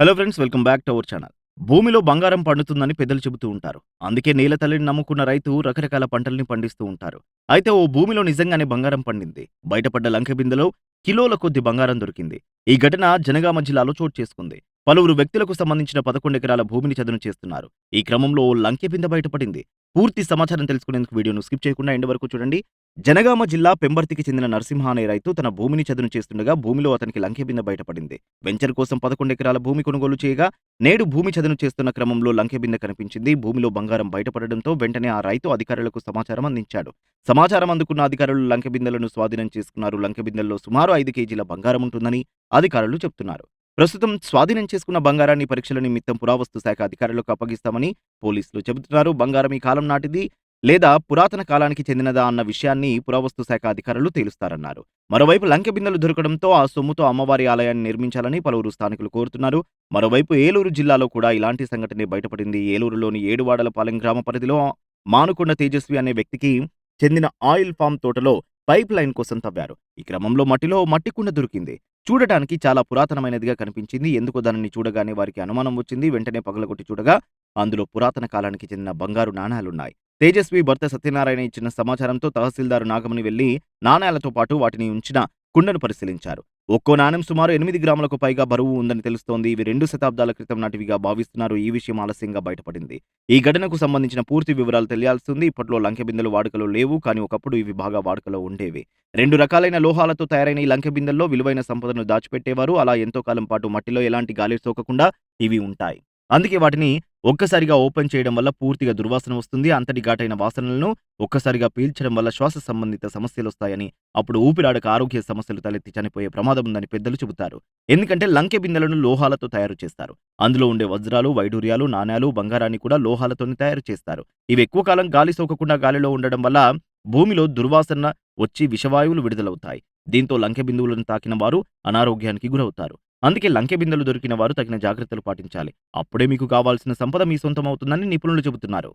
Hello friends welcome back to our channel భూమిలో బంగారం పండుతుందని పెద్దలు చెబుతూ ఉంటారు. అందుకే నీల తల్లిని నమ్ముకున్న రైతు రకరకాల పంటల్ని పండిస్తూ ఉంటారు. అయితే ఓ భూమిలో నిజంగానే బంగారం పండింది. బయటపడ్డ లంకె బిందెలో కిలోల కొద్ది బంగారం దొరికింది. ఈ ఘటన జనగామ జిల్లాలో చోటు చేసుకుంది. పలువురు వ్యక్తులకు సంబంధించిన పదకొండు ఎకరాల భూమిని చదును చేస్తున్నారు. ఈ క్రమంలో ఓ లంకె బిందె బయటపడింది. పూర్తి సమాచారం తెలుసుకునేందుకు వీడియోను స్కిప్ చేయకుండా ఎండ్ వరకు చూడండి. జనగామ జిల్లా పెంబర్తికి చెందిన నరసింహ అనే రైతు తన భూమిని చదును చేస్తుండగా భూమిలో అతనికి లంకెబింద బయటపడింది. వెంచర్ కోసం పదకొండు ఎకరాల భూమి కొనుగోలు చేయగా నేడు భూమి చదును చేస్తున్న క్రమంలో లంకెబింద కనిపించింది. భూమిలో బంగారం బయటపడడంతో వెంటనే ఆ రైతు అధికారులకు సమాచారం అందించాడు. సమాచారం అందుకున్న అధికారులు లంకెబిందలను స్వాధీనం చేసుకున్నారు. లంకెబిందల్లో సుమారు ఐదు కేజీల బంగారం ఉంటుందని అధికారులు చెబుతున్నారు ప్రస్తుతం స్వాధీనం చేసుకున్న బంగారాన్ని పరీక్షల నిమిత్తం పురావస్తు శాఖ అధికారులకు అప్పగిస్తామని పోలీసులు చెబుతున్నారు. బంగారం ఈ కాలం నాటిది. లేదా పురాతన కాలానికి చెందినదా అన్న విషయాన్ని పురావస్తు శాఖ అధికారులు తేలుస్తారన్నారు. మరోవైపు లంకె బిందెలు దొరకడంతో ఆ సొమ్ముతో అమ్మవారి ఆలయాన్ని నిర్మించాలని పలువురు స్థానికులు కోరుతున్నారు. మరోవైపు ఏలూరు జిల్లాలో కూడా ఇలాంటి సంఘటనే బయటపడింది. ఏలూరులోని ఏడువాడలపాలెం గ్రామ పరిధిలో మానుకొండ తేజస్వి అనే వ్యక్తికి చెందిన ఆయిల్ ఫామ్ తోటలో పైప్ లైన్ కోసం తవ్వారు. ఈ క్రమంలో మట్టిలో మట్టి కుండ దొరికింది. చూడటానికి చాలా పురాతనమైనదిగా కనిపించింది. ఎందుకు దానిని చూడగానే వారికి అనుమానం వచ్చింది. వెంటనే పగలగొట్టి చూడగా అందులో పురాతన కాలానికి చెందిన బంగారు నాణాలున్నాయి. తేజస్వి భర్త సత్యనారాయణ ఇచ్చిన సమాచారంతో తహసీల్దారు నాగమని వెళ్ళి నాణేలతో పాటు వాటిని ఉంచిన కుండను పరిశీలించారు. ఒక్కో నాణ్యం సుమారు ఎనిమిది గ్రాములకు పైగా బరువు ఉందని తెలుస్తోంది. ఇవి రెండు శతాబ్దాల క్రితం నాటివిగా భావిస్తున్నారు. ఈ విషయం ఆలస్యంగా బయటపడింది. ఈ ఘటనకు సంబంధించిన పూర్తి వివరాలు తెలియాల్సింది. ఇప్పట్లో లంకె బిందెలు వాడుకలో లేవు. కానీ ఒకప్పుడు ఇవి బాగా వాడుకలో ఉండేవి. రెండు రకాలైన లోహాలతో తయారైన ఈ లంకె బిందెల్లో విలువైన సంపదను దాచిపెట్టేవారు. అలా ఎంతో కాలం పాటు మట్టిలో ఎలాంటి గాలి సోకకుండా ఇవి ఉంటాయి. అందుకే వాటిని ఒక్కసారిగా ఓపెన్ చేయడం వల్ల పూర్తిగా దుర్వాసన వస్తుంది. అంతటి ఘాటైన వాసనలను ఒక్కసారిగా పీల్చడం వల్ల శ్వాస సంబంధిత సమస్యలు వస్తాయని అప్పుడు ఊపిరాడక ఆరోగ్య సమస్యలు తలెత్తి చనిపోయే ప్రమాదం ఉందని పెద్దలు చెబుతారు. ఎందుకంటే లంకె బిందెలను లోహాలతో తయారు చేస్తారు. అందులో ఉండే వజ్రాలు వైడూర్యాలు నాణ్యాలు బంగారాన్ని కూడా లోహాలతోనే తయారు చేస్తారు. ఇవి ఎక్కువ కాలం గాలి సోకకుండా గాలిలో ఉండడం వల్ల భూమిలో దుర్వాసన వచ్చి విషవాయువులు విడుదలవుతాయి. దీంతో లంకె బిందువులను తాకిన వారు అనారోగ్యానికి గురవుతారు. అందుకే లంకె బిందెలు దొరికిన వారు తగిన జాగ్రత్తలు పాటించాలి. అప్పుడే మీకు కావాల్సిన సంపద మీ సొంతం అవుతుందని నిపుణులు చెబుతున్నారు.